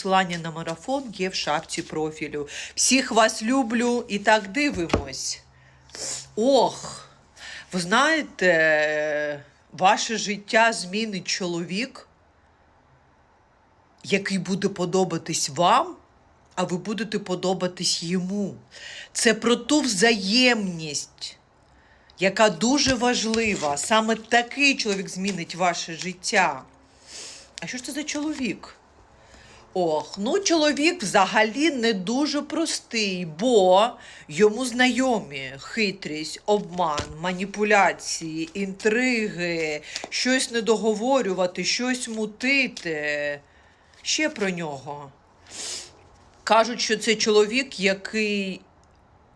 Посилання на марафон є в шапці профілю. Всіх вас люблю і так дивимось. Ох, ви знаєте, ваше життя змінить чоловік, який буде подобатись вам, а ви будете подобатись йому. Це про ту взаємність, яка дуже важлива. Саме такий чоловік змінить ваше життя. А що ж це за чоловік? Ох, ну чоловік взагалі не дуже простий, бо йому знайомі хитрість, обман, маніпуляції, інтриги, щось недоговорювати, щось мутити. Ще про нього. Кажуть, що це чоловік, який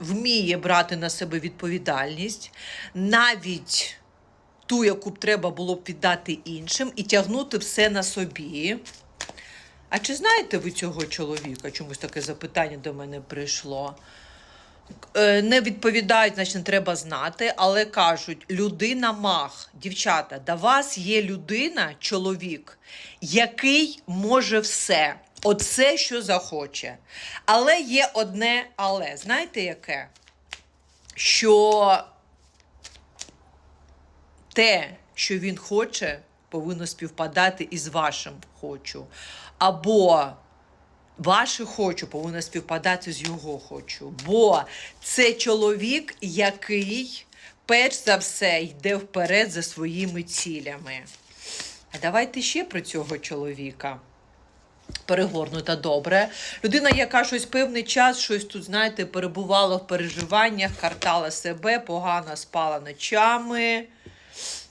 вміє брати на себе відповідальність, навіть ту, яку б треба було б віддати іншим, і тягнути все на собі. А чи знаєте ви цього чоловіка? Чомусь таке запитання до мене прийшло. Е, Не відповідають, значить, не треба знати, але кажуть: людина мах, дівчата, до вас є людина, чоловік, який може все. Оце, що захоче. Але є одне але. Знаєте яке? Що те, що він хоче, повинно співпадати із вашим хочу. Або ваше хочу повинно співпадати з його хочу. Бо це чоловік, який перш за все йде вперед за своїми цілями. А давайте ще про цього чоловіка. Перегорнута добре. Людина, яка щось певний час, щось тут, знаєте, перебувала в переживаннях, картала себе, погано спала ночами.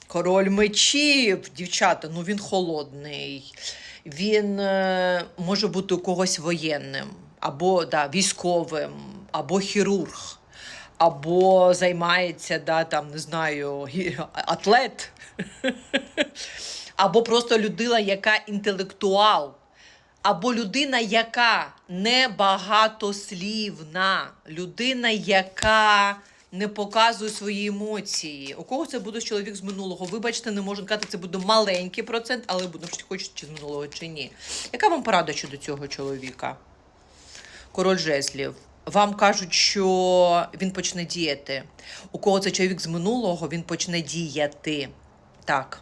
Король мечів, дівчата, ну він холодний. Він е, може бути у когось воєнним, або да, військовим, або хірург, або займається, да, там, не знаю, атлет, або просто людина, яка інтелектуал, або людина, яка небагатослівна, людина, яка не показую свої емоції. У кого це буде чоловік з минулого? Вибачте, не можу казати, це буде маленький процент, але буду чи чи з минулого чи ні. Яка вам порада щодо цього чоловіка? Король жезлів. Вам кажуть, що він почне діяти. У кого це чоловік з минулого, він почне діяти. Так.